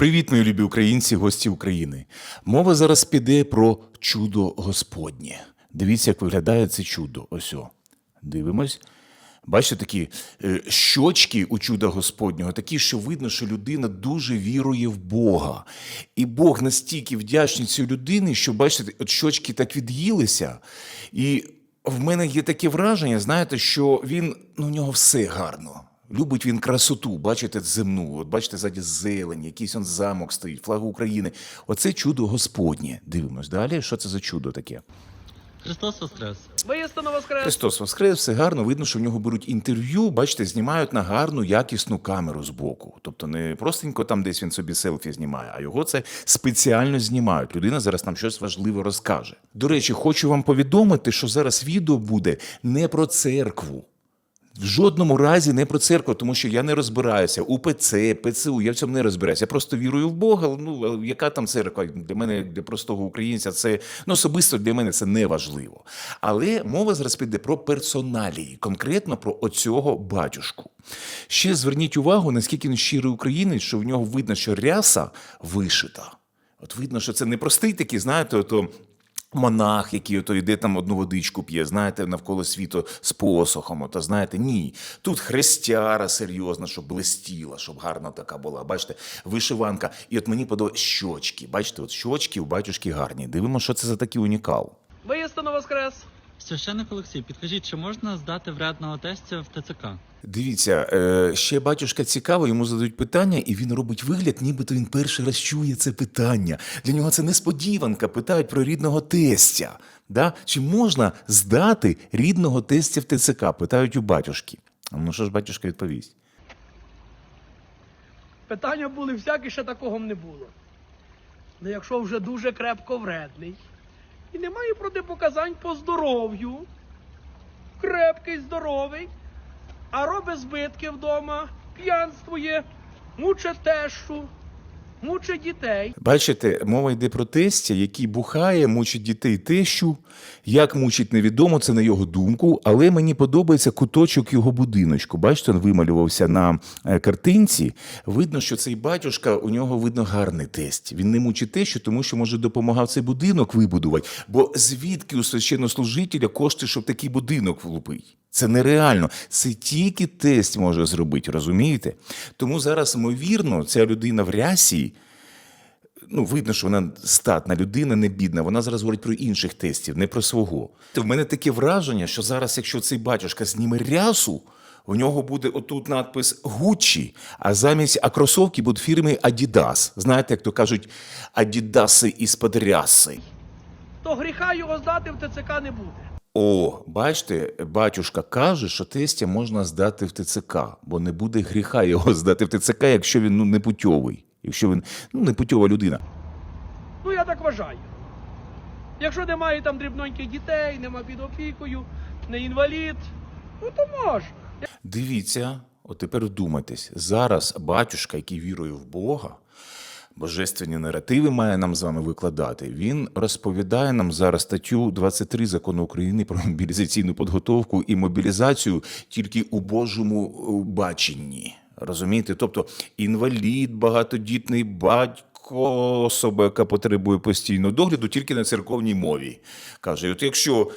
Привіт, мої любі українці, гості України. Мова зараз піде про чудо Господнє. Дивіться, як виглядає це чудо. Ось о. Дивимось. Бачите, такі е, щочки у чуда Господнього, такі, що видно, що людина дуже вірує в Бога. І Бог настільки вдячний цій людині, що бачите, от щочки так від'їлися. І в мене є таке враження, знаєте, що він, ну, у нього все гарно. Любить він красоту, бачите, земну, от бачите, ззаді зелень, якийсь он замок стоїть, флаг України. Оце чудо Господнє. Дивимось далі. Що це за чудо таке? Христос Воскрес! Воістину воскрес! Христос Воскрес, все гарно. Видно, що в нього беруть інтерв'ю, бачите, знімають на гарну, якісну камеру з боку. Тобто не простенько там десь він собі селфі знімає, а його це спеціально знімають. Людина зараз нам щось важливе розкаже. До речі, хочу вам повідомити, що зараз відео буде не про церкву. В жодному разі не про церкву, тому що я не розбираюся. УПЦ, ПЦУ, я в цьому не розбираюся. Я просто вірую в Бога. Ну, яка там церква? Для мене, для простого українця, це ну, особисто для мене це не важливо. Але мова зараз піде про персоналії, конкретно про оцього батюшку. Ще зверніть увагу, наскільки він щирий українець, що в нього видно, що ряса вишита. От видно, що це не простий такий, знаєте, ото монах, який ото йде там одну водичку п'є, знаєте, навколо світу з посохом. Ото, знаєте, ні. Тут хрестяра серйозна, щоб блистіла, щоб гарна така була. Бачите, вишиванка. І от мені подобається щочки. Бачите, от щочки у батюшки гарні. Дивимо, що це за такий унікал. Воістину воскрес! Священник Олексій, підкажіть, чи можна здати вредного тестя в ТЦК? Дивіться, е, ще батюшка цікаво, йому задають питання, і він робить вигляд, нібито він перший раз чує це питання. Для нього це несподіванка. Питають про рідного тестя. Да? Чи можна здати рідного тестя в ТЦК? Питають у батюшки. Ну що ж батюшка відповість? Питання були всякі, ще такого не було. Ну якщо вже дуже крепко вредний і немає протипоказань по здоров'ю, крепкий, здоровий, а робить збитки вдома, п'янствує, мучить тещу, мучить дітей. Бачите, мова йде про тестя, який бухає, мучить дітей тещу. Як мучить, невідомо, це на його думку, але мені подобається куточок його будиночку. Бачите, він вималювався на е, картинці. Видно, що цей батюшка, у нього видно гарний тесть. Він не мучить тещу, тому що може допомагав цей будинок вибудувати. Бо звідки у священнослужителя кошти, щоб такий будинок влупити? Це нереально. Це тільки тесть може зробити, розумієте? Тому зараз, ймовірно, ця людина в рясі ну, видно, що вона статна людина, не бідна. Вона зараз говорить про інших тестів, не про свого. В мене таке враження, що зараз, якщо цей батюшка зніме рясу, у нього буде отут надпис Гуччі, а замість а кросовки будуть фірми Adidas. Знаєте, як то кажуть, Адідаси із-под. То гріха його здати в ТЦК не буде. О, бачите, батюшка каже, що тестя можна здати в ТЦК, бо не буде гріха його здати в ТЦК, якщо він ну, не путьовий, якщо він ну, не путьова людина. Ну я так вважаю. Якщо немає там дрібненьких дітей, нема під опікою, не інвалід, ну то можна. Дивіться, от тепер вдумайтесь, зараз батюшка, який вірує в Бога, божественні наративи має нам з вами викладати. Він розповідає нам зараз статтю 23 закону України про мобілізаційну підготовку і мобілізацію тільки у Божому е, баченні. Розумієте? Тобто інвалід, багатодітний батько. Особа, яка потребує постійного догляду, тільки на церковній мові. Каже, от якщо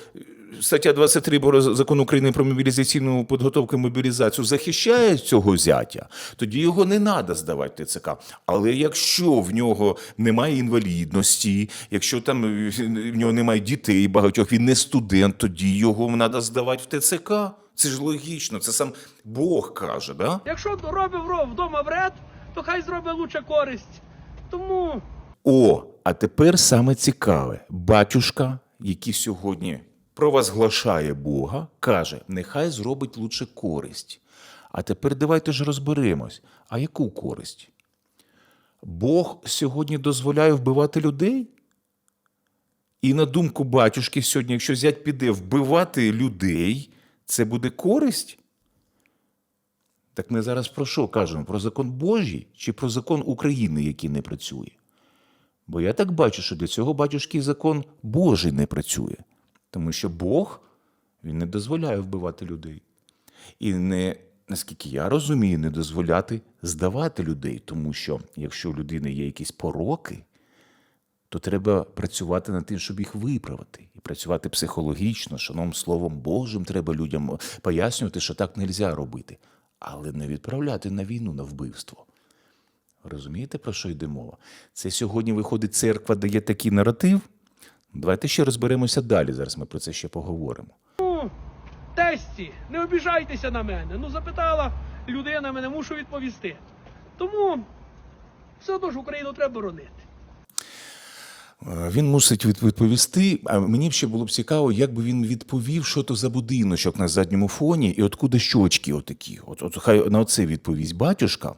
стаття 23 Бо- закону України про мобілізаційну підготовку і мобілізацію захищає цього зятя, тоді його не треба здавати ТЦК. Але якщо в нього немає інвалідності, якщо там е, в нього немає дітей багатьох, він не студент, тоді його треба здавати в ТЦК. Це ж логічно, це сам Бог каже, да? Якщо робить вро- вдома вред, то хай зробить лучше користь. Тому О, а тепер саме цікаве. Батюшка, який сьогодні провозглашає Бога, каже: нехай зробить лучше користь. А тепер давайте ж розберемось. А яку користь? Бог сьогодні дозволяє вбивати людей? І на думку батюшки, сьогодні, якщо зять піде вбивати людей, це буде користь? Так ми зараз про що кажемо? Про закон Божий чи про закон України, який не працює? Бо я так бачу, що для цього батюшки закон Божий не працює. Тому що Бог він не дозволяє вбивати людей. І не наскільки я розумію, не дозволяти здавати людей, тому що якщо у людини є якісь пороки, то треба працювати над тим, щоб їх виправити. І працювати психологічно, шановним словом Божим, треба людям пояснювати, що так не можна робити, але не відправляти на війну, на вбивство. Розумієте, про що йде мова? Це сьогодні виходить, церква дає такий наратив. Давайте ще розберемося далі. Зараз ми про це ще поговоримо. Ну, тесті, не обіжайтеся на мене. Ну, запитала людина мене, мушу відповісти. Тому все одно ж Україну треба боронити. Е, Він мусить відповісти. А мені ще було б цікаво, як би він відповів, що то за будиночок на задньому фоні, і откуда щочки отакі. От, от хай на це відповість батюшка.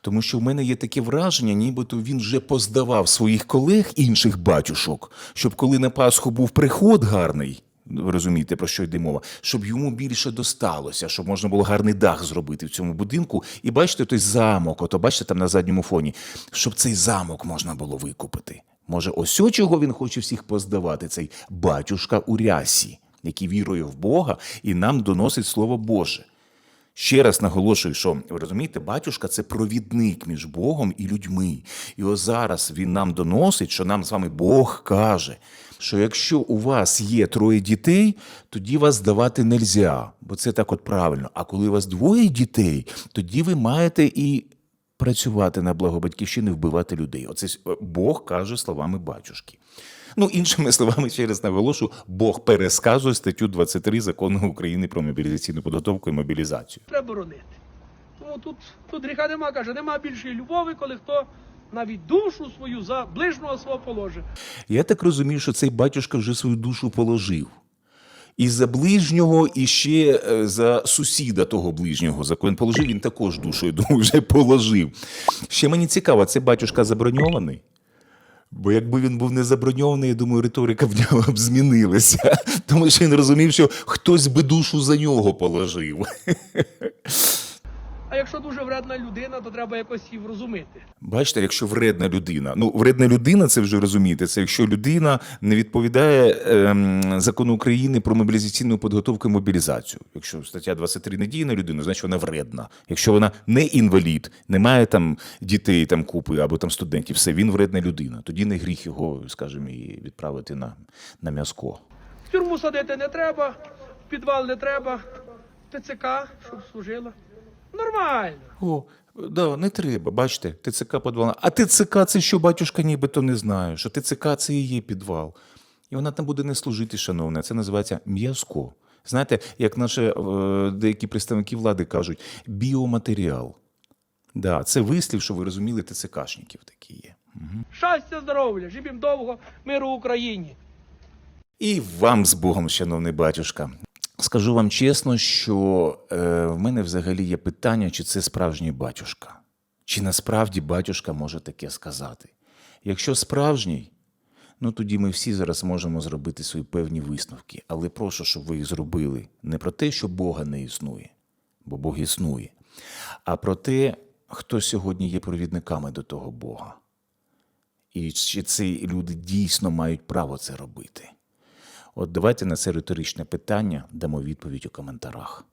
Тому що в мене є таке враження, нібито він вже поздавав своїх колег інших батюшок, щоб коли на Пасху був приход гарний. Ви розумієте, про що йде мова, щоб йому більше досталося, щоб можна було гарний дах зробити в цьому будинку. І бачите, той замок, ото бачите там на задньому фоні, щоб цей замок можна було викупити. Може, ось о чого він хоче всіх поздавати, цей батюшка у рясі, який вірує в Бога і нам доносить Слово Боже. Ще раз наголошую, що ви розумієте, батюшка це провідник між Богом і людьми. І ось зараз він нам доносить, що нам з вами Бог каже, що якщо у вас є троє дітей, тоді вас здавати нельзя, бо це так от правильно. А коли у вас двоє дітей, тоді ви маєте і працювати на благо батьківщини, вбивати людей. Оце Бог каже словами батюшки. Ну, іншими словами, ще раз наголошу, Бог пересказує статтю 23 закону України про мобілізаційну підготовку і мобілізацію. Треба боронити. Тому тут, тут гріха нема, каже, нема більшої любові, коли хто навіть душу свою за ближнього свого положить. Я так розумію, що цей батюшка вже свою душу положив. І за ближнього, і ще е, за сусіда того ближнього, за кого він положив, він також думаю, вже положив. Ще мені цікаво, це батюшка заброньований? Бо якби він був не заброньований, я думаю, риторика в нього б змінилася. Тому що він розумів, що хтось би душу за нього положив. А якщо дуже вредна людина, то треба якось її врозумити. Бачите, якщо вредна людина. Ну, вредна людина, це вже розумієте, це якщо людина не відповідає ем, закону України про мобілізаційну підготовку і мобілізацію. Якщо стаття 23 не діє на людину, значить вона вредна. Якщо вона не інвалід, не має там дітей там купи або там студентів, все, він вредна людина. Тоді не гріх його, скажімо, і відправити на, на м'язко. В тюрму садити не треба, в підвал не треба, ТЦК, щоб служила. Нормально. О, да, не треба, бачите, ТЦК підвал. А ТЦК це що, батюшка нібито не знає, що ТЦК це і є підвал. І вона там буде не служити, шановне. Це називається м'язко. Знаєте, як наші е, деякі представники влади кажуть, біоматеріал. Да, це вислів, що ви розуміли, ТЦКшників такі є. Щастя, здоров'я, живім довго, миру Україні. І вам з Богом, шановний батюшка. Скажу вам чесно, що е, в мене взагалі є питання, чи це справжній батюшка. Чи насправді батюшка може таке сказати? Якщо справжній, ну тоді ми всі зараз можемо зробити свої певні висновки. Але прошу, щоб ви їх зробили не про те, що Бога не існує, бо Бог існує, а про те, хто сьогодні є провідниками до того Бога. І чи ці люди дійсно мають право це робити? От давайте на це риторичне питання дамо відповідь у коментарах.